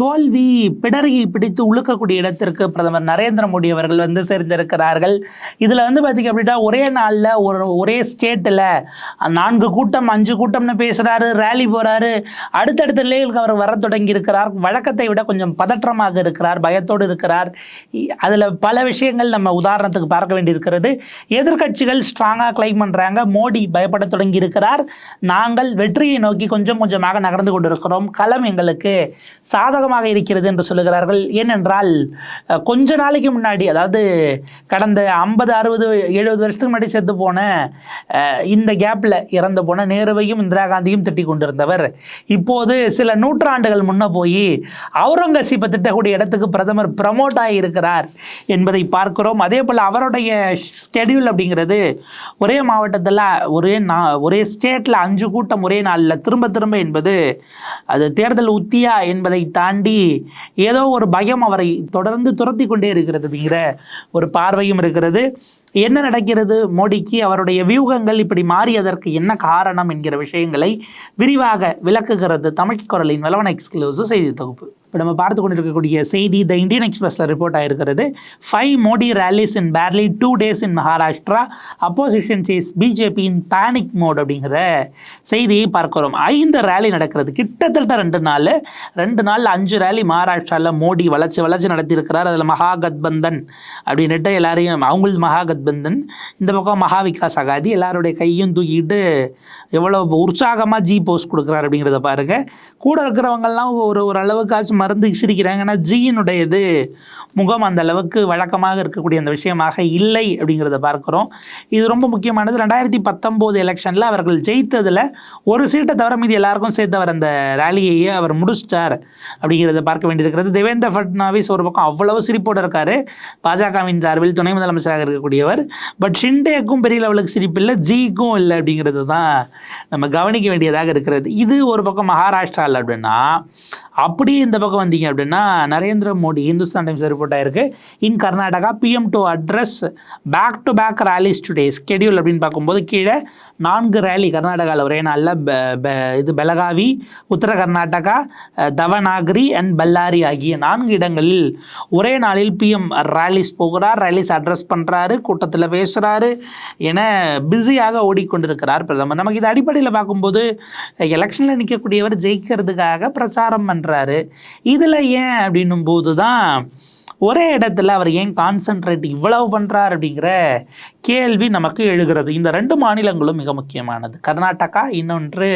தோல்வி பிடரியை பிடித்து உழுக்கக்கூடிய இடத்திற்கு பிரதமர் நரேந்திர மோடி அவர்கள் வந்து சேர்ந்திருக்கிறார்கள். இதில் வந்து பார்த்திங்க அப்படின்னா ஒரே நாளில் ஒரு ஒரே ஸ்டேட்டில் நான்கு கூட்டம் அஞ்சு கூட்டம்னு பேசுகிறாரு ரேலி போகிறாரு அடுத்தடுத்த நிலைகளுக்கு அவர் வர தொடங்கி இருக்கிறார் வழக்கத்தை விட கொஞ்சம் பதற்றமாக இருக்கிறார் பயத்தோடு இருக்கிறார். அதில் பல விஷயங்கள் நம்ம உதாரணத்துக்கு பார்க்க வேண்டியிருக்கிறது. எதிர்க்கட்சிகள் ஸ்ட்ராங்காக கிளைம் பண்ணுறாங்க மோடி பயப்பட தொடங்கி இருக்கிறார் நாங்கள் வெற்றியை நோக்கி கொஞ்சம் கொஞ்சமாக நகர்ந்து கொண்டிருக்கிறோம். களம் எங்களுக்கு சாதகமாக இருக்கிறது என்று சொல்லுகிறார்கள். ஏனென்றால் கொஞ்ச நாளைக்கு முன்னாடி அதாவது கடந்த ஐம்பது அறுபது எழுபது வருஷத்துக்கு முன்னாடி செத்து போன இந்த கேப்பில் இறந்து போன நேருவையும் இந்திரா காந்தியும் திட்டி கொண்டிருந்தவர். இப்போது சில நூற்றாண்டுகள் முன்ன போய் அவுரங்கசீப்பை திட்டக்கூடிய இடத்துக்கு பிரதமர் ப்ரமோட் ஆகியிருக்கிறார் என்பதை பார்க்கிறோம். அதே போல் அவருடைய ஸ்கெடியூல் அப்படிங்கிறது ஒரே மாவட்டத்தில் ஒரே நா ஒரே ஸ்டேட்டில் அஞ்சு கூட்டம் ஒரே நாளில் திரும்ப திரும்ப என்பது அது தேர்தல் உத்தியா என்பதை தாண்டி தாண்டி ஏதோ ஒரு பயம் அவரை தொடர்ந்து துரத்தி கொண்டே இருக்கிறது அப்படிங்கிற ஒரு பார்வையும் இருக்கிறது. என்ன நடக்கிறது? மோடிக்கு அவருடைய வியூகங்கள் இப்படி மாறியதற்கு என்ன காரணம் என்கிற விஷயங்களை விரிவாக விளக்குகிறது தமிழ் குரலின் வளவன எக்ஸ்க்ளூசிவ் செய்தி தொகுப்பு. இப்போ நம்ம பார்த்து கொண்டிருக்கக்கூடிய செய்தி த இந்தியன் எக்ஸ்பிரஸில் report ஆகிருக்கிறது five Modi rallies in barely two days in Maharashtra opposition says BJP in panic mode அப்படிங்கிற செய்தியை பார்க்கிறோம் ஐந்து ரேலி நடக்கிறது. கிட்டத்தட்ட ரெண்டு நாள். ரெண்டு நாள் அஞ்சு ரேலி மகாராஷ்டிராவில் மோடி வளர்ச்சி வளர்ச்சி நடத்தியிருக்கிறார். அதில் மகாகத்பந்தன் அப்படின்னுட்டு எல்லாரையும் அவங்களது மகாகத்பந்தன் இந்த பக்கம் மகா விகாஸ் அகாதி எல்லாருடைய கையும் தூக்கிட்டு எவ்வளோ உற்சாகமாக ஜி போஸ்ட் கொடுக்குறாரு அப்படிங்கிறத பாருங்கள் கூட இருக்கிறவங்கெல்லாம் ஒரு ஒரு அளவுக்காச்சும் மருந்து சிரிக்கிறாங்க ஆனால் ஜியினுடையது முகம் அந்த அளவுக்கு வழக்கமாக இருக்கக்கூடிய அந்த விஷயமாக இல்லை அப்படிங்கிறத பார்க்குறோம். இது ரொம்ப முக்கியமானது. ரெண்டாயிரத்தி பத்தொம்போது எலெக்ஷனில் அவர்கள் ஜெயித்ததில் ஒரு சீட்டை தவிர மீது எல்லாருக்கும் சேர்த்து அவர் அந்த ரேலியையே அவர் முடிச்சிட்டார் அப்படிங்கிறத பார்க்க வேண்டியிருக்கிறது. தேவேந்திர ஃபட்னாவிஸ் ஒரு பக்கம் அவ்வளவு சிரிப்போடு இருக்கார். பாஜகவின் சார்பில் துணை முதலமைச்சராக இருக்கக்கூடியவர். பட் ஷிண்டேக்கும் பெரிய லெவலுக்கு சிரிப்பு இல்லை. ஜிக்கும் இல்லை அப்படிங்கிறது தான் நம்ம கவனிக்க வேண்டியதாக இருக்கிறது. இது ஒரு பக்கம் மகாராஷ்டிராவில் அப்படின்னா அப்படியே இந்த பக்கம் வந்தீங்க அப்படின்னா நரேந்திர மோடி இந்துஸ்தான் டைம்ஸ் ரிப்போர்ட் ஆயிருக்கு. In Karnataka PM to address back to back rallies today schedule அப்படின்னு பார்க்கும்போது கீழே நான்கு ரேலி கர்நாடகாவில் ஒரே நாளில் பெ- இது பெலகாவி உத்தர கர்நாடகா தவநாகரி அண்ட் பல்லாரி ஆகிய நான்கு இடங்களில் ஒரே நாளில் பிஎம் ரேலிஸ் போகிறார். ரேலிஸ் அட்ரஸ் பண்ணுறாரு கூட்டத்தில் பேசுகிறாரு என பிஸியாக ஓடிக்கொண்டிருக்கிறார் பிரதமர். நமக்கு இது அடிப்படையில் பார்க்கும்போது எலெக்ஷனில் நிற்கக்கூடியவர் ஜெயிக்கிறதுக்காக பிரச்சாரம் பண்ணுறாரு இதில் ஏன் அப்படின்னும் போது தான் ஒரே இடத்துல அவர் ஏன் கான்சென்ட்ரேட் இவ்வளவு பண்ணுறார் அப்படிங்கிற கேள்வி நமக்கு எழுகிறது. இந்த ரெண்டு மாநிலங்களும் மிக முக்கியமானது. கர்நாடகா இன்னொன்று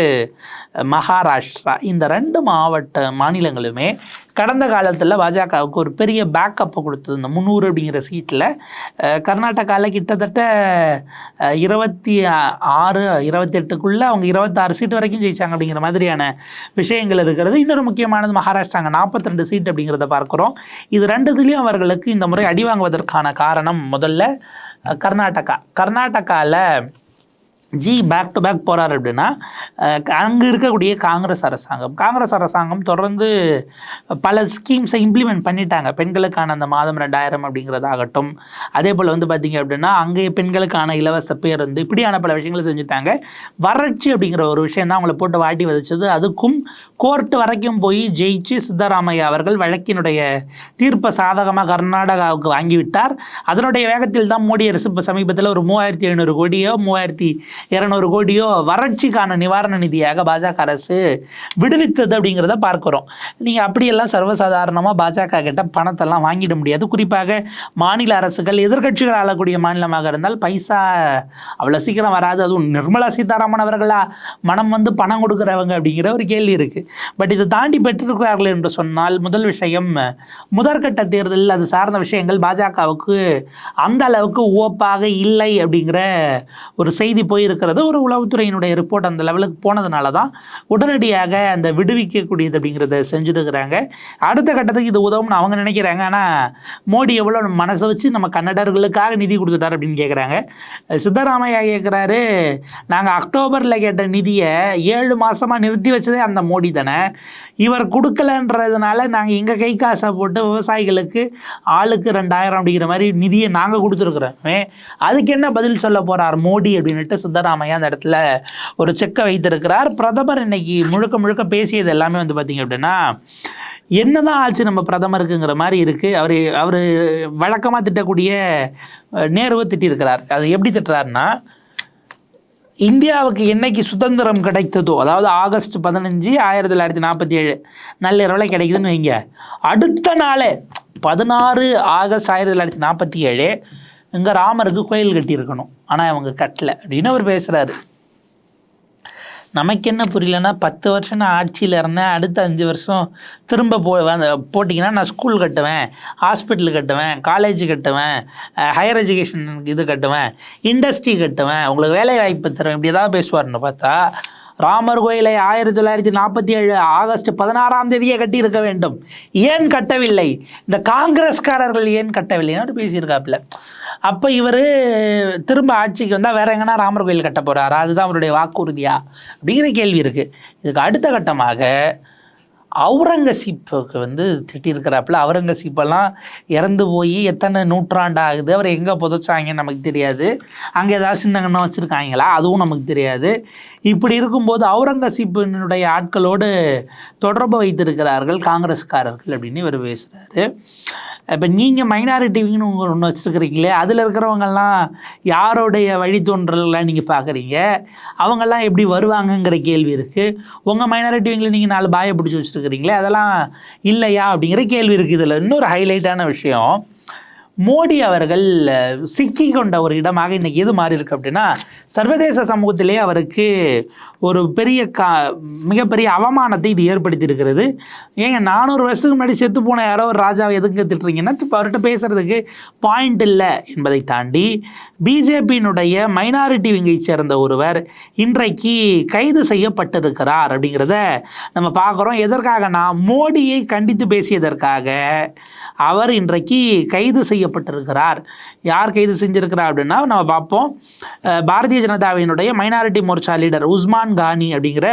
மகாராஷ்டிரா. இந்த ரெண்டு மாவட்ட மாநிலங்களுமே கடந்த காலத்தில் பாஜகவுக்கு ஒரு பெரிய பேக்கப்பை கொடுத்தது இந்த முந்நூறு அப்படிங்கிற சீட்டில் கர்நாடகாவில் கிட்டத்தட்ட இருபத்தி ஆறு இருபத்தெட்டுக்குள்ளே அவங்க இருபத்தாறு சீட் வரைக்கும் ஜெயிச்சாங்க அப்படிங்கிற மாதிரியான விஷயங்கள் இருக்கிறது. இன்னொரு முக்கியமானது மகாராஷ்டிராங்க நாற்பத்தி ரெண்டு சீட் அப்படிங்கிறத பார்க்குறோம். இது ரெண்டுத்துலேயும் அவர்களுக்கு இந்த முறை அடி வாங்குவதற்கான காரணம் முதல்ல கர்நாடகா. கர்நாடகாவில் ஜி பேக் டு பேக் போகிறார் அப்படின்னா அங்கே இருக்கக்கூடிய காங்கிரஸ் அரசாங்கம். காங்கிரஸ் அரசாங்கம் தொடர்ந்து பல ஸ்கீம்ஸை இம்ப்ளிமெண்ட் பண்ணிட்டாங்க. பெண்களுக்கான அந்த மாதம் ரெண்டாயிரம் அப்படிங்கிறதாகட்டும். அதே போல் வந்து பார்த்திங்க அப்படின்னா அங்கே பெண்களுக்கான இலவச பேருந்து இப்படியான பல விஷயங்களை செஞ்சுட்டாங்க. வறட்சி அப்படிங்கிற ஒரு விஷயம் தான் அவங்கள போட்டு வாட்டி வதச்சது. அதுக்கும் கோர்ட்டு வரைக்கும் போய் ஜெயிச்சு சித்தராமையா அவர்கள் வழக்கினுடைய தீர்ப்பை சாதகமாக கர்நாடகாவுக்கு வாங்கிவிட்டார். அதனுடைய வேகத்தில் தான் மோடி அரசு இப்போ சமீபத்தில் ஒரு மூவாயிரத்தி ஐநூறு கோடியோ மூவாயிரத்தி இரநூறு கோடியோ வறட்சிக்கான நிவாரண நிதியாக பாஜக அரசு விடுவித்தது அப்படிங்கிறத பார்க்குறோம். நீங்கள் அப்படியெல்லாம் சர்வசாதாரணமாக பாஜக கிட்ட பணத்தெல்லாம் வாங்கிட முடியாது. குறிப்பாக மாநில அரசுகள் எதிர்க்கட்சிகள் ஆளக்கூடிய மாநிலமாக இருந்தால் பைசா அவ்வளோ சீக்கிரம் வராது. அதுவும் நிர்மலா சீதாராமன் அவர்களா மனம் வந்து பணம் கொடுக்குறவங்க அப்படிங்கிற ஒரு கேள்வி இருக்குது பட் இதை தாண்டி பெற்றிருக்கிறார்கள் என்று சொன்னால் முதல் விஷயம் முதற்கட்ட தேர்தலில் அது சார்ந்த விஷயங்கள் பாஜகவுக்கு அந்த அளவுக்கு ஓப்பாக இல்லை அப்படிங்கிற ஒரு செய்தி இருக்கிறது. ஒரு உளவுத்துறையினுடைய ரிப்போர்ட் அந்த லெவலுக்கு போனதுனால தான் உடனடியாக அந்த விடுவிக்கக்கூடியது அப்படிங்கிறத செஞ்சுருக்கிறாங்க. அடுத்த கட்டத்துக்கு இது உதவும்னு அவங்க நினைக்கிறாங்க. ஆனால் மோடி எவ்வளோ மனசை வச்சு நம்ம கன்னடர்களுக்காக நிதி கொடுத்துட்டார் அப்படின்னு கேட்குறாங்க சித்தராமையா கேட்குறாரு நாங்கள் அக்டோபரில் கேட்ட நிதியை ஏழு மாதமாக நிறுத்தி வச்சதே அந்த மோடி தானே. இவர் கொடுக்கலன்றதுனால நாங்கள் எங்கள் கை காசை போட்டு விவசாயிகளுக்கு ஆளுக்கு ரெண்டாயிரம் அப்படிங்கிற மாதிரி நிதியை நாங்கள் கொடுத்துருக்குறோமே. அதுக்கு என்ன பதில் சொல்ல போகிறார் மோடி அப்படின்ட்டு சித்தராமையா அந்த இடத்துல ஒரு செக்கை வைத்திருக்கிறார். பிரதமர் இன்னைக்கு முழுக்க முழுக்க பேசியது எல்லாமே வந்து பார்த்தீங்க அப்படின்னா என்னதான் ஆச்சு நம்ம பிரதமருக்குங்கிற மாதிரி இருக்குது அவர் அவர் வழக்கமாக திட்டக்கூடிய நேருவை திட்டியிருக்கிறார். அது எப்படி திட்டுறாருன்னா இந்தியாவுக்கு என்னைக்கு சுதந்திரம் கிடைத்ததோ அதாவது ஆகஸ்ட் பதினஞ்சு ஆயிரத்தி தொள்ளாயிரத்தி நாற்பத்தி ஏழு நள்ளிரவில் கிடைக்குதுன்னு வைங்க. அடுத்த நாளே பதினாறு ஆகஸ்ட் ஆயிரத்தி தொள்ளாயிரத்தி நாற்பத்தி ஏழு இங்கே ராமருக்கு கோயில் கட்டியிருக்கணும். ஆனால் அவங்க கட்டலை. அப்படின்னு அவர் பேசுகிறாரு நமக்கு என்ன புரியலன்னா பத்து வருஷம் நான் ஆட்சியில் இருந்தேன். அடுத்த அஞ்சு வருஷம் திரும்ப போ போட்டிங்கன்னா நான் ஸ்கூல் கட்டுவேன் ஹாஸ்பிட்டல் கட்டுவேன் காலேஜ் கட்டுவேன் ஹையர் எஜுகேஷன் இது கட்டுவேன் இண்டஸ்ட்ரி கட்டுவேன். உங்களுக்கு வேலை வாய்ப்பு தருவேன் இப்படி ஏதாவது பேசுவார்னு பார்த்தா ராமர் கோயிலை ஆயிரத்தி தொள்ளாயிரத்தி நாற்பத்தி ஏழு ஆகஸ்ட் பதினாறாம் தேதியே கட்டியிருக்க வேண்டும். ஏன் கட்டவில்லை? இந்த காங்கிரஸ்காரர்கள் ஏன் கட்டவில்லைன்னு பேசியிருக்காப்புல. அப்போ இவர் திரும்ப ஆட்சிக்கு வந்தால் வேற எங்கன்னா ராமர் கோயில் கட்ட போகிறாரா அதுதான் அவருடைய வாக்குறுதியா? அப்படிங்கிற கேள்வி இருக்குது இதுக்கு அடுத்த கட்டமாக அவுரங்கசீப்புக்கு வந்து திட்டியிருக்கிறாப்புல அவுரங்கசீப்பெல்லாம் இறந்து போய் எத்தனை நூற்றாண்டு ஆகுது அவர் எங்கே புதைச்சாங்கன்னு நமக்கு தெரியாது. அங்கே ஏதாவது சின்னங்கன்னா வச்சுருக்காங்களா? அதுவும் நமக்கு தெரியாது. இப்படி இருக்கும்போது அவுரங்கசீப்பினுடைய ஆட்களோடு தொடர்பு வைத்திருக்கிறார்கள் காங்கிரஸ்காரர்கள் அப்படின்னு இவர் பேசுகிறாரு இப்போ நீங்கள் மைனாரிட்டிவின்னு ஒன்று வச்சுருக்கிறீங்களே அதில் இருக்கிறவங்கெல்லாம் யாருடைய வழித்தோன்றல்களை நீங்கள் பார்க்குறீங்க அவங்கெல்லாம் எப்படி வருவாங்கங்கிற கேள்வி இருக்குது உங்கள் மைனாரிட்டிவிங்களை நீங்கள் நாலு பாயை பிடிச்சி வச்சுருக்கிறீங்களே அதெல்லாம் இல்லையா அப்படிங்கிற கேள்வி இருக்குது இதில் இன்னொரு ஹைலைட்டான விஷயம் மோடி அவர்கள் சிக்கி கொண்ட ஒரு இடமாக இன்றைக்கி எது மாறி இருக்கு அப்படின்னா சர்வதேச சமூகத்திலே அவருக்கு ஒரு பெரிய கா மிகப்பெரிய அவமானத்தை இது ஏற்படுத்தி இருக்கிறது ஏங்க நானூறு வருஷத்துக்கு முன்னாடி செத்து போன யாரோ ஒரு ராஜாவை எதுக்கு திட்டுறீங்கன்னா இப்போ அவர்கிட்ட பேசுகிறதுக்கு பாயிண்ட் இல்லை என்பதை தாண்டி பிஜேபியினுடைய மைனாரிட்டி விங்கை சேர்ந்த ஒருவர் இன்றைக்கு கைது செய்யப்பட்டிருக்கிறார் அப்படிங்கிறத நம்ம பார்க்குறோம். எதற்காகனா மோடியை கண்டித்து பேசியதற்காக அவர் இன்றைக்கு கைது செய்ய செய்யப்பட்டிருக்கிறார். யார் கைது செஞ்சிருக்கிறார் அப்படின்னா நம்ம பார்ப்போம். பாரதிய ஜனதாவினுடைய மைனாரிட்டி மோர்ச்சா லீடர் உஸ்மான் கானி அப்படிங்கிற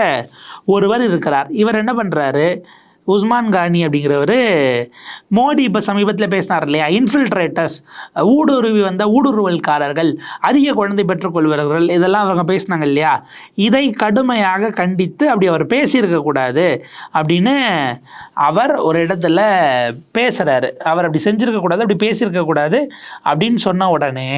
ஒருவர் இருக்கிறார். இவர் என்ன பண்ணுறாரு உஸ்மான் கானி அப்படிங்கிறவர் மோடி இப்போ சமீபத்தில் பேசினார் இல்லையா? இன்ஃபில்ட்ரேட்டர்ஸ் ஊடுருவி வந்த ஊடுருவல்காரர்கள் அதிக குழந்தை பெற்றுக்கொள்வர்கள் இதெல்லாம் அவங்க பேசினாங்க இல்லையா? இதை கடுமையாக கண்டித்து அப்படி அவர் பேசியிருக்கக்கூடாது அப்படின்னு அவர் ஒரு இடத்துல பேசுகிறாரு அவர் அப்படி செஞ்சுருக்கக்கூடாது அப்படி பேசியிருக்கக்கூடாது அப்படின்னு சொன்ன உடனே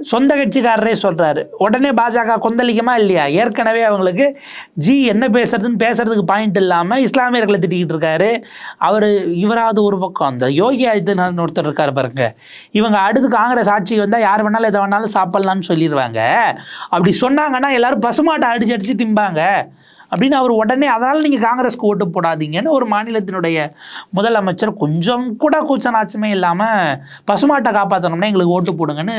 சொந்த கட்சிக்காரரே சொல்கிறாரு உடனே பாஜக கொந்தளிக்குமா இல்லையா? ஏற்கனவே அவங்களுக்கு ஜி என்ன பேசுறதுன்னு பேசுறதுக்கு பாயிண்ட் இல்லாமல் இஸ்லாமியர்களை திட்டிக்கிட்டு இருக்காரு. அவர் இவராவது ஒரு பக்கம். அந்த யோகி ஆதித்யநாத் ஒருத்தர் இருக்கார் பாருங்க. இவங்க அடுத்து காங்கிரஸ் ஆட்சிக்கு வந்தால் யார் வேணாலும் எதை வேணாலும் சாப்பிட்லான்னு சொல்லிடுவாங்க அப்படி சொன்னாங்கன்னா எல்லாரும் பசுமாட்டை அடிச்சு அடிச்சு திம்பாங்க. அப்படின்னு அவர் உடனே அதனால் நீங்கள் காங்கிரஸ்க்கு ஓட்டு போடாதீங்கன்னு ஒரு மாநிலத்தினுடைய முதலமைச்சர் கொஞ்சம் கூட கூச்சநாச்சமே இல்லாமல் பசுமாட்டை காப்பாற்றணும்னா எங்களுக்கு ஓட்டு போடுங்கன்னு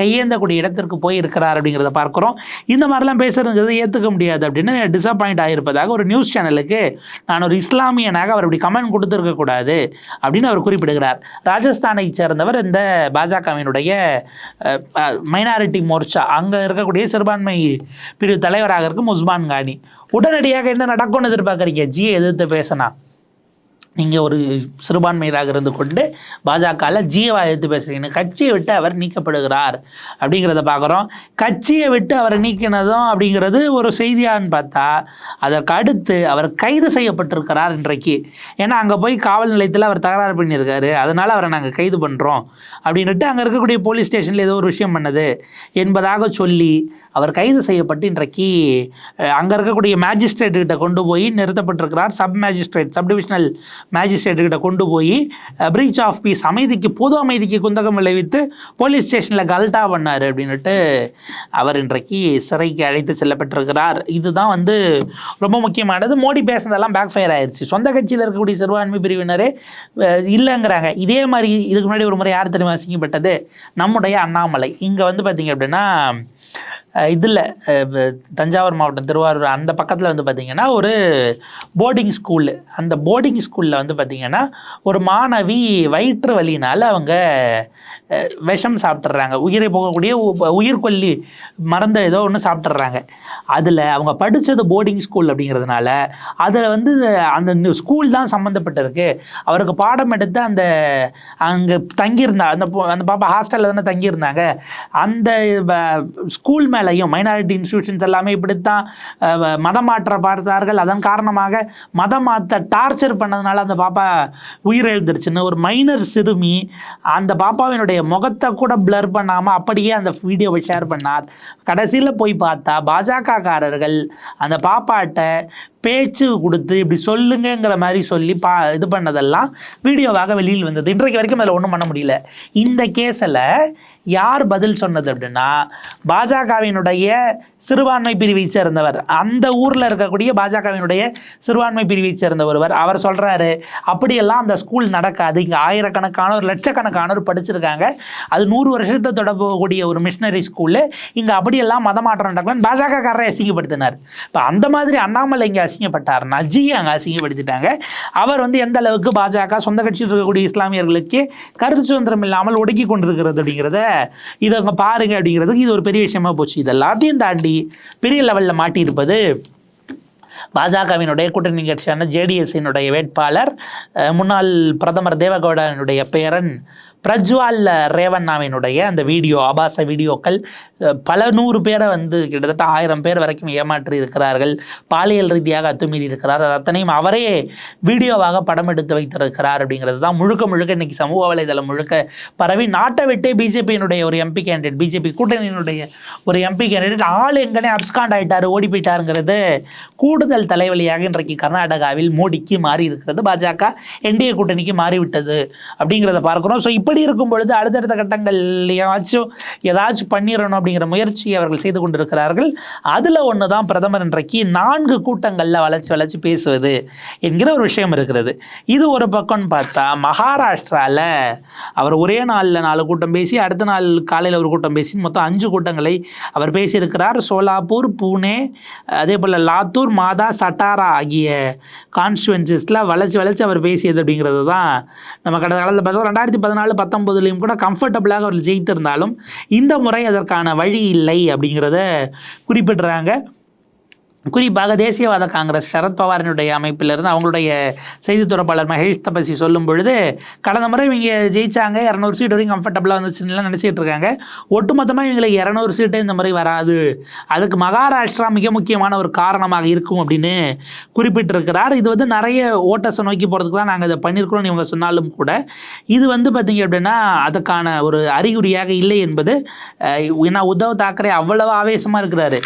கையேந்தக்கூடிய இடத்திற்கு போய் இருக்கிறார் அப்படிங்கிறத பார்க்குறோம். இந்த மாதிரிலாம் பேசுறதுங்கிறது ஏற்றுக்க முடியாது அப்படின்னு டிசப்பாயிண்ட் ஆகியிருப்பதாக ஒரு நியூஸ் சேனலுக்கு நான் ஒரு இஸ்லாமியனாக அவர் இப்படி கமெண்ட் கொடுத்துருக்கக்கூடாது அப்படின்னு அவர் குறிப்பிடுகிறார். ராஜஸ்தானை சேர்ந்தவர் இந்த பாஜகவினுடைய மைனாரிட்டி மோர்ச்சா. அங்கே இருக்கக்கூடிய சிறுபான்மை பிரிவு தலைவராக இருக்கும் உஸ்மான் கானி. உடனடியாக என்ன நடக்கும்னு எதிர்பார்க்குறீங்க? ஜியை எதிர்த்து பேசினா. நீங்கள் ஒரு சிறுபான்மையராக இருந்து கொண்டு பாஜகவில் ஜீவா எடுத்து பேசுகிறீங்க கட்சியை விட்டு அவர் நீக்கப்படுகிறார் அப்படிங்கிறத பார்க்குறோம். கட்சியை விட்டு அவர் நீக்கினதும் அப்படிங்கிறது ஒரு செய்தியான்னு பார்த்தா அதற்கு அடுத்து அவர் கைது செய்யப்பட்டிருக்கிறார் இன்றைக்கு. ஏன்னா அங்கே போய் காவல் நிலையத்தில் அவர் தகராறு பண்ணியிருக்காரு. அதனால் அவரை நாங்கள் கைது பண்ணுறோம் அப்படின்ட்டு அங்கே இருக்கக்கூடிய போலீஸ் ஸ்டேஷனில் ஏதோ ஒரு விஷயம் பண்ணது என்பதாக சொல்லி அவர் கைது செய்யப்பட்டு இன்றைக்கு அங்கே இருக்கக்கூடிய மேஜிஸ்ட்ரேட்டுக்கிட்ட கிட்ட கொண்டு போய் நிறுத்தப்பட்டிருக்கிறார். சப் மேஜிஸ்ட்ரேட் சப் டிவிஷனல் மேஜிஸ்ட்ரேட்டுக்கிட்ட கொண்டு போய் பிரீச் ஆஃப் பீஸ் அமைதிக்கு பொது அமைதிக்கு குந்தகம் விளைவித்து போலீஸ் ஸ்டேஷனில் கல்ட்டா பண்ணார் அப்படின்னுட்டு அவர் இன்றைக்கு சிறைக்கு அழைத்து செல்லப்பட்டிருக்கிறார். இதுதான் வந்து ரொம்ப முக்கியமானது. மோடி பேசுனதெல்லாம் பேக் ஃபயர் ஆயிடுச்சு சொந்த கட்சியில் இருக்கக்கூடிய சிறுபான்மை பிரிவினரே இல்லைங்கிறாங்க. இதே மாதிரி இதுக்கு முன்னாடி ஒரு முறை யார் தெரியுமா அசிங்கப்பட்டது? நம்முடைய அண்ணாமலை. இங்கே வந்து பார்த்தீங்க அப்படின்னா இதில் தஞ்சாவூர் மாவட்டம் திருவாரூர் அந்த பக்கத்தில் வந்து பார்த்திங்கன்னா ஒரு போர்டிங் ஸ்கூலு அந்த போர்டிங் ஸ்கூலில் வந்து பார்த்திங்கன்னா ஒரு மாணவி வயிற்று வலினால் அவங்க விஷம் சாப்பிட்றாங்க உயிரை போகக்கூடிய உ- உயிர்கொல்லி மறந்த ஏதோ ஒன்று சாப்பிட்றாங்க அதில் அவங்க படித்தது போர்டிங் ஸ்கூல் அப்படிங்கிறதுனால அதில் வந்து அந்த ஸ்கூல் தான் சம்மந்தப்பட்டிருக்கு அவருக்கு பாடம் எடுத்து அந்த அங்கே தங்கியிருந்தா அந்த அந்த பாப்பா ஹாஸ்டலில் தானே தங்கியிருந்தாங்க. அந்த ஸ்கூல் மேலேயும் மைனாரிட்டி இன்ஸ்டியூஷன்ஸ் எல்லாமே இப்படித்தான் அஹ், மதம் மாற்ற பார்த்தார்கள். அதன் காரணமாக மதம் மாற்ற டார்ச்சர் பண்ணதுனால அந்த பாப்பா உயிரிழந்துருச்சுன்னு ஒரு மைனர் சிறுமி அந்த பாப்பாவினுடைய முகத்தை கூட பிளர் பண்ணாமல் அப்படியே அந்த வீடியோவை ஷேர் பண்ணார். கடைசியில் போய் பார்த்தா பாஜகக்காரர்கள் அந்த பாப்பாட்ட பேச்சு கொடுத்து இப்படி சொல்லுங்கங்கிற மாதிரி சொல்லி பா இது பண்ணதெல்லாம் வீடியோவாக வெளியில் வந்தது. இன்றைக்கு வரைக்கும் அதில் ஒன்றும் பண்ண முடியல. இந்த கேஸில் யார் பதில் சொன்னது அப்படின்னா பாஜகவினுடைய சிறுபான்மை பிரிவை சேர்ந்தவர். அந்த ஊரில் இருக்கக்கூடிய பாஜகவினுடைய சிறுபான்மை பிரிவை சேர்ந்த ஒருவர். அவர் சொல்கிறாரு அப்படியெல்லாம் அந்த ஸ்கூல் நடக்காது. இங்கே ஆயிரக்கணக்கானோர் லட்சக்கணக்கானோர் படிச்சிருக்காங்க. அது நூறு வருஷத்தை தொடரக்கூடிய ஒரு மிஷினரி ஸ்கூலு இங்கே அப்படியெல்லாம் மதமாற்றம் நடக்கலன்னு பாஜகக்காரரை அசிங்கப்படுத்தினார். இப்போ அந்த மாதிரி அண்ணாமலை இங்கே அசிங்கப்பட்டார் நஜியை அங்கே அசிங்கப்படுத்திட்டாங்க. அவர் வந்து எந்த அளவுக்கு பாஜக சொந்த கட்சியில் இருக்கக்கூடிய இஸ்லாமியர்களுக்கு கருத்து சுதந்திரம் இல்லாமல் ஒடுக்கி கொண்டிருக்கிறது அப்படிங்கிறத இதை அங்கே பாருங்க அப்படிங்கிறதுக்கு இது ஒரு பெரிய விஷயமா போச்சு. இது எல்லாத்தையும் தாண்டி பெரிய லெவலில் மாட்டியிருப்பது பாஜகவினுடைய கூட்டணி கட்சியான ஜேடிஎஸ்ஸினுடைய வேட்பாளர் அஹ், முன்னாள் பிரதமர் தேவகவுடனுடைய பேரன் பிரஜ்வால் ரேவண்ணாவினுடைய அந்த வீடியோ ஆபாச வீடியோக்கள் பல நூறு பேரை வந்து கிட்டத்தட்ட ஆயிரம் பேர் வரைக்கும் ஏமாற்றி இருக்கிறார்கள். பாலியல் ரீதியாக அத்துமீறி இருக்கிறார். அத்தனையும் அவரே வீடியோவாக படம் எடுத்து வைத்திருக்கிறார் அப்படிங்கிறது தான் முழுக்க முழுக்க இன்றைக்கி சமூக வலைதளம் முழுக்க பரவி. நாட்டை விட்டே பிஜேபியினுடைய ஒரு எம்பி கேண்டிடேட் பிஜேபி கூட்டணியினுடைய ஒரு எம்பி கேண்டிடேட் ஆள் எங்கனே அப்ஸ்காண்ட் ஆகிட்டார் ஓடி போயிட்டாருங்கிறது கூடுதல் தலைவலியாக இன்றைக்கு கர்நாடகாவில் மோடிக்கு மாறி இருக்கிறது பாஜக என்டிஏ கூட்டணிக்கு மாறிவிட்டது அப்படிங்கிறத பார்க்குறோம். ஸோ இப்போ இப்படி இருக்கும் பொழுது அடுத்தடுத்த கட்டங்கள்லையாச்சும் ஏதாச்சும் பண்ணிடணும் அப்படிங்கிற முயற்சியை அவர்கள் செய்து கொண்டிருக்கிறார்கள். அதில் ஒன்று தான் பிரதமர் இன்றைக்கு நான்கு கூட்டங்களில் வளைச்சு வளைச்சு பேசுவது என்கிற ஒரு விஷயம் இருக்கிறது. இது ஒரு பக்கம்னு பார்த்தா மகாராஷ்டிராவில் அவர் ஒரே நாளில் நாலு கூட்டம் பேசி அடுத்த நாள் காலையில் ஒரு கூட்டம் பேசி மொத்தம் அஞ்சு கூட்டங்களை அவர் பேசியிருக்கிறார். சோலாப்பூர் பூனே அதே போல் லாத்தூர் மாதா சட்டாரா ஆகிய கான்ஸ்டுவன்சிஸில் வளைச்சு வளைச்சு அவர் பேசியது அப்படிங்கிறது தான் நம்ம கடந்த காலத்தில் பார்த்தோம். ரெண்டாயிரத்தி பதினாலு பத்தொம்போதுலேயும் கூட கம்ஃபர்டபுளாக அவர் ஜெயித்திருந்தாலும் இந்த முறை அதற்கான வழி இல்லை அப்படிங்கிறத குறிப்பிடுறாங்க. குறிப்பாக தேசியவாத காங்கிரஸ் சரத்பவாரினுடைய அமைப்பிலிருந்து அவங்களுடைய செய்தி தொடர்பாளர் மகேஷ் தபசி சொல்லும் பொழுது கடந்த முறை இவங்க ஜெயிச்சாங்க இரநூறு சீட் வரைக்கும் கம்ஃபர்டபுளாக வந்துச்சுன்னு நினச்சிட்டு இருக்காங்க. ஒட்டுமொத்தமாக இவங்களுக்கு இரநூறு சீட்டே இந்த முறை வராது. அதுக்கு மகாராஷ்டிரா மிக முக்கியமான ஒரு காரணமாக இருக்கும் அப்படின்னு குறிப்பிட்டிருக்கிறார். இது வந்து நிறைய ஓட்டர்ஸை நோக்கி போகிறதுக்கு தான் நாங்கள் இதை பண்ணியிருக்கிறோம்னு இவங்க சொன்னாலும் கூட இது வந்து பார்த்திங்க அப்படின்னா அதுக்கான ஒரு அறிகுறியாக இல்லை என்பது ஏன்னா உத்தவ் தாக்கரே அவ்வளவு ஆவேசமாக இருக்கிறாரு.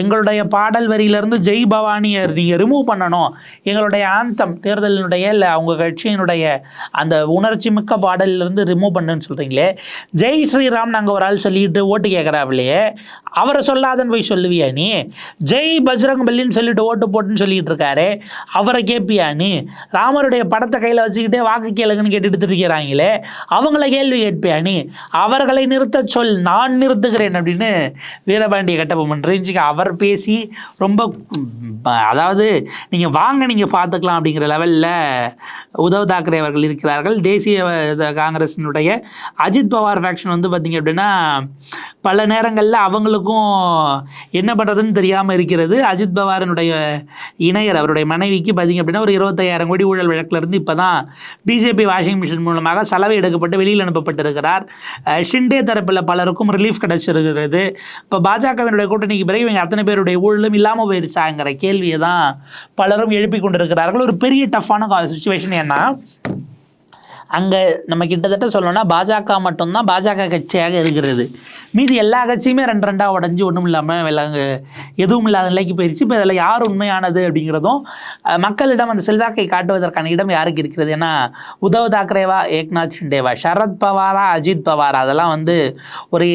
எங்களுடைய பாடல் இருந்து ஜெய் பவானியை நீங்கள் ரிமூவ் பண்ணணும். எங்களுடைய ஆந்தம் தேர்தலினுடைய இல்லை அவங்க கட்சியினுடைய அந்த உணர்ச்சி மிக்க பாடலிருந்து ரிமூவ் பண்ணுன்னு சொல்கிறீங்களே ஜெய் ஸ்ரீராம் நாங்கள் ஒரு ஆள் சொல்லிட்டு ஓட்டு கேட்குறாப்லையே அவரை சொல்லாதன்னு போய் சொல்லுவியா நீ? ஜெய் பஜ்ரங் பல்லின்னு சொல்லிட்டு ஓட்டு போட்டுன்னு சொல்லிட்டு இருக்காரு. அவரை கேட்பியா நீ? ராமருடைய படத்தை கையில் வச்சுக்கிட்டே வாக்கு கேளுங்கன்னு கேட்டுட்டு இருக்கிறாங்களே அவங்கள கேள்வி கேட்பியா நீ? அவர்களை நிறுத்த சொல் நான் நிறுத்துகிறேன் அப்படின்னு வீரபாண்டிய கட்டபொம்மன் ரேஞ்சுக்கு அவர் பேசி ரொம்ப அதாவது நீங்கள் வாங்க நீங்கள் பார்த்துக்கலாம் அப்படிங்கிற லெவலில் உத்தவ் தாக்கரே அவர்கள் இருக்கிறார்கள். தேசிய காங்கிரஸினுடைய அஜித் பவார் ஃபேக்ஷன் வந்து பார்த்திங்க அப்படின்னா பல நேரங்களில் அவங்களுக்கும் என்ன பண்ணுறதுன்னு தெரியாமல் இருக்கிறது. அஜித் பவாரினுடைய இணையர் அவருடைய மனைவிக்கு பார்த்திங்க அப்படின்னா ஒரு இருபத்தையாயிரம் கோடி ஊழல் வழக்கிலிருந்து இப்போ தான் பிஜேபி வாஷிங் மிஷின் மூலமாக செலவு எடுக்கப்பட்டு வெளியில் அனுப்பப்பட்டிருக்கிறார். ஷிண்டே தரப்பில் பலருக்கும் ரிலீஃப் கிடைச்சிருக்கிறது. இப்போ பாஜகவினுடைய கூட்டணிக்கு பிறகு இவங்க அத்தனை பேருடைய ஊழலும் இல்லாமல் போயிருச்சாங்கிற கேள்வியை தான் பலரும் எழுப்பி கொண்டிருக்கிறார்கள். ஒரு பெரிய டஃப்பான சுச்சுவேஷன் ஏன்னா அங்கே நம்ம கிட்டத்தட்ட சொல்லணும்னா பாஜக மட்டும்தான் பாஜக கட்சியாக இருக்கிறது. மீதி எல்லா கட்சியுமே ரெண்டு ரெண்டாக உடஞ்சி ஒன்றும் இல்லாமல் விளங்க எதுவும் இல்லாத நிலைக்கு போயிடுச்சு இப்போ இதில் யார் உண்மையானது அப்படிங்கிறதும் மக்களிடம் அந்த செல்வாக்கை காட்டுவதற்கான இடம் யாருக்கு இருக்கிறது? ஏன்னா உத்தவ் தாக்கரேவா ஏக்நாத் ஷிண்டேவா சரத் பவாரா அஜித் பவாரா அதெல்லாம் வந்து ஒரு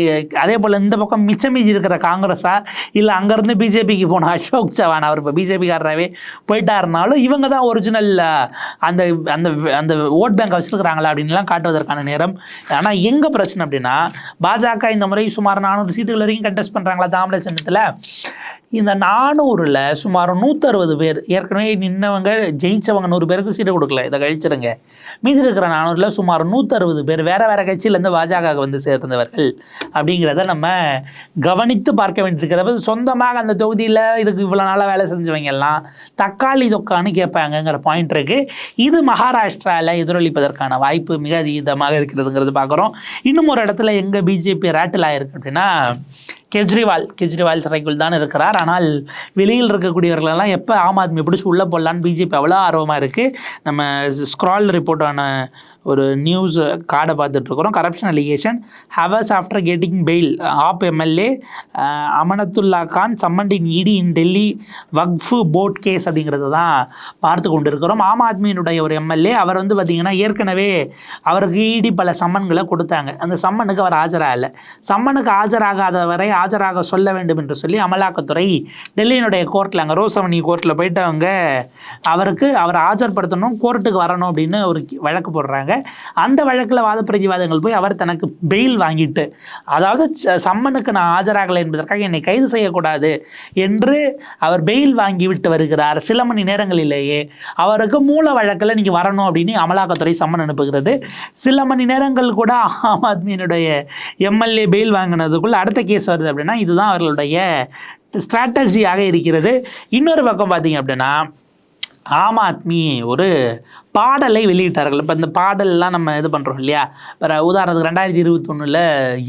அதே போல் இந்த பக்கம் மிச்சம் மீதி இருக்கிற காங்கிரஸா? இல்லை அங்கேருந்து பிஜேபிக்கு போன அசோக் சவான் அவர் இப்போ பிஜேபிக்காரராகவே போயிட்டாருனாலும் இவங்க தான் ஒரிஜினல் அந்த அந்த அந்த ஓட் பேங்க் வச்சுருக்கிறாங்களா அப்படின்லாம் காட்டுவதற்கான நேரம். ஆனால் எங்கே பிரச்சனை அப்படின்னா பாஜக இந்த முறை சுமார் நானூறு சீட்டுகள் வரைக்கும் கண்டெஸ்ட் பண்ணுறாங்களா தாமரை சின்னத்தில். இந்த நானூறில் சுமார் நூற்றறுபது பேர் ஏற்கனவே நின்னவங்க ஜெயித்தவங்க நூறு பேருக்கு சீட்டை கொடுக்கல இதை கழிச்சிருங்க. மீதி இருக்கிற நானூறில் சுமார் நூற்றறுபது பேர் வேறு வேறு கட்சியிலேருந்து பாஜக வந்து சேர்ந்தவர்கள். அப்படிங்கிறத நம்ம கவனித்து பார்க்க வேண்டியிருக்கிறப்ப சொந்தமாக அந்த தொகுதியில் இதுக்கு இவ்வளோ நாளாக வேலை செஞ்சவங்க எல்லாம் தக்காளி தொக்கான்னு கேட்பாங்கங்கிற பாயிண்ட் இருக்குது இது மகாராஷ்டிராவில் எதிரொலிப்பதற்கான வாய்ப்பு மிக அதீதமாக இருக்கிறதுங்கிறது பார்க்குறோம். இன்னும் ஒரு இடத்துல எங்கே பிஜேபி ராட்டில் ஆயிருக்கு அப்படின்னா கெஜ்ரிவால் கெஜ்ரிவால் சிறைக்குள் தான் இருக்கிறார். ஆனால் வெளியில் இருக்கக்கூடியவர்களெல்லாம் எப்போ ஆம் ஆத்மி பிடிச்சி உள்ளே போடலான்னு பிஜேபி அவ்வளோ ஆர்வமாக இருக்குது நம்ம ஸ்க்ரால் ரிப்போர்ட்டான ஒரு நியூஸ் கார்டை பார்த்துட்ருக்குறோம் corruption allegation hours after getting bail AAP MLA Amanatullah Khan summoned ED in Delhi Waqf board case அப்படிங்கிறத தான் பார்த்து கொண்டு இருக்கிறோம் ஆம் ஆத்மியினுடைய ஒரு எம்எல்ஏ அவர் வந்து பார்த்திங்கன்னா ஏற்கனவே அவருக்கு இடி பல சம்மன்களை கொடுத்தாங்க. அந்த சம்மனுக்கு அவர் ஆஜராகலை. சம்மனுக்கு ஆஜராகாத வரை ஆஜராக சொல்ல வேண்டும் என்று சொல்லி அமலாக்கத்துறை டெல்லியினுடைய கோர்ட்டில் அங்கே ரோசவனி கோர்ட்டில் போயிட்டு அவங்க அவருக்கு அவர் ஆஜர்படுத்தணும் கோர்ட்டுக்கு வரணும் அப்படின்னு ஒரு வழக்கு போடுறாங்க. அந்த வழக்கில் வாத பிரதிவாதங்கள் போய் அவர் தனக்கு பெயில் வாங்கிட்டு அதாவது ச- சம்மனுக்கு நான் ஆஜராகலை என்பதற்காக என்னை கைது செய்யக்கூடாது என்று அவர் பெயில் வாங்கி விட்டு வருகிறார். சில மணி நேரங்களிலேயே அவருக்கு மூல வழக்கில் நீங்கள் வரணும் அப்படின்னு அமலாக்கத்துறை சம்மன் அனுப்புகிறது. சில மணி நேரங்கள் கூட ஆம் ஆத்மியினுடைய எம்எல்ஏ பெயில் வாங்கினதுக்குள்ள அடுத்த கேஸ் வருது அப்படின்னா இதுதான் அவர்களுடைய ஸ்ட்ராட்டஜியாக இருக்கிறது. இன்னொரு பக்கம் பார்த்தீங்க அப்படின்னா ஆம் ஆத்மி ஒரு பாடலை வெளியிட்டார்கள். இப்போ இந்த பாடல்லாம் நம்ம இது பண்ணுறோம் இல்லையா? இப்போ உதாரணத்துக்கு ரெண்டாயிரத்தி இருபத்தொன்னில்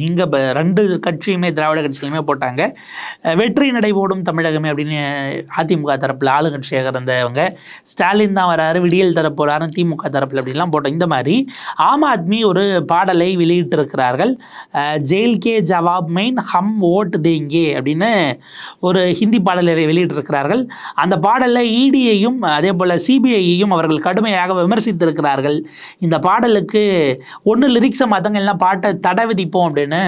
இங்கே ரெண்டு கட்சியுமே திராவிட கட்சியிலுமே போட்டாங்க. வெற்றி நடைபோடும் தமிழகமே அப்படின்னு அதிமுக தரப்பில் ஆளுங்கட்சியாக இருந்தவங்க ஸ்டாலின் தான் வராரு விடியல் தரப்பு வராரு திமுக தரப்பில் அப்படின்லாம் போட்டோம். இந்த மாதிரி ஆம் ஆத்மி ஒரு பாடலை வெளியிட்டிருக்கிறார்கள். ஜெயில் கே ஜவாப் மெயின் ஹம் ஓட் தேங்கே அப்படின்னு ஒரு ஹிந்தி பாடலை வெளியிட்டிருக்கிறார்கள். அந்த பாடலில் இடியையும் அதே போல் சிபிஐயையும் அவர்கள் கடுமையாக விமர்சித்திருக்கிறார்கள். இந்த பாடலுக்கு ஒன்று லிரிக்ஸை மாற்றங்க எல்லாம் பாட்டை தடை விதிப்போம் அப்படின்னு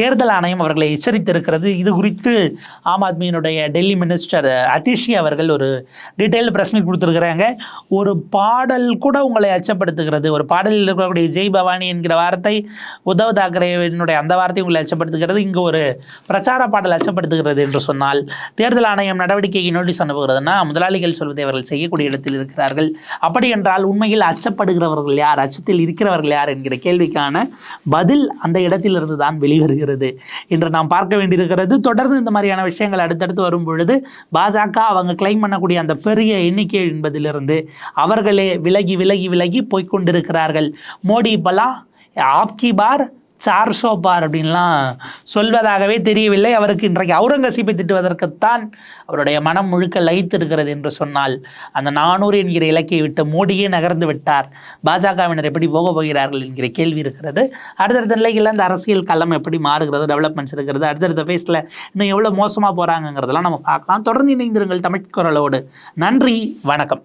தேர்தல் ஆணையம் அவர்களை எச்சரித்திருக்கிறது. இது குறித்து ஆம் ஆத்மியினுடைய டெல்லி மினிஸ்டர் அதிஷி அவர்கள் ஒரு டீட்டெயில் பிரஸ் மீட் கொடுத்துருக்குறாங்க. ஒரு பாடல் கூட உங்களை அச்சப்படுத்துகிறது. ஒரு பாடலில் இருக்கக்கூடிய ஜெய் பவானி என்கிற வார்த்தை உத்தவ் தாக்கரேவினுடைய அந்த வார்த்தை உங்களை அச்சப்படுத்துகிறது. இங்கு ஒரு பிரச்சார பாடல் அச்சப்படுத்துகிறது என்று சொன்னால் தேர்தல் ஆணையம் நடவடிக்கைக்கு நோட்டீஸ் அனுப்புகிறதுனா முதலாளிகள் சொல்வதை அவர்கள் செய்யக்கூடிய இடத்தில் இருக்கிறார்கள். அப்படி என்றால் உண்மையில் அச்சப்படுகிறவர்கள் யார்? அச்சத்தில் இருக்கிறவர்கள் யார்? என்கிற கேள்விக்கான பதில் அந்த இடத்திலிருந்து தான் வெளிவருகிறது. என்று நாம் பார்க்க வேண்டியிருக்கிறது தொடர்ந்து இந்த மாதிரியான விஷயங்கள் அடுத்தடுத்து வரும் பொழுது பாஜக அவங்க கிளைம் பண்ணக்கூடிய அந்த பெரிய எண்ணிக்கை என்பதிலிருந்து அவர்களே விலகி விலகி விலகி போய்க்கொண்டிருக்கிறார்கள். மோடி இப்பெல்லாம் ஆப்கி பார் சார்சோ பார் அப்படின்லாம் சொல்வதாகவே தெரியவில்லை. அவருக்கு இன்றைக்கு அவுரங்கசீப்பை திட்டுவதற்குத்தான் அவருடைய மனம் முழுக்க லயித்து இருக்கிறது என்று சொன்னால் அந்த நானூறு என்கிற இலக்கியை விட்டு மோடியே நகர்ந்து விட்டார். பாஜகவினர் எப்படி போக போகிறார்கள் என்கிற கேள்வி இருக்கிறது. அடுத்தடுத்த நிலைகளில் அந்த அரசியல் களம் எப்படி மாறுகிறது டெவலப்மெண்ட்ஸ் இருக்கிறது அடுத்தடுத்த ஃபேஸில் இன்னும் எவ்வளோ மோசமாக போகிறாங்கங்கிறதெல்லாம் நம்ம பார்க்கலாம். தொடர்ந்து இணைந்திருங்கள் தமிழ் குரலோடு. நன்றி வணக்கம்.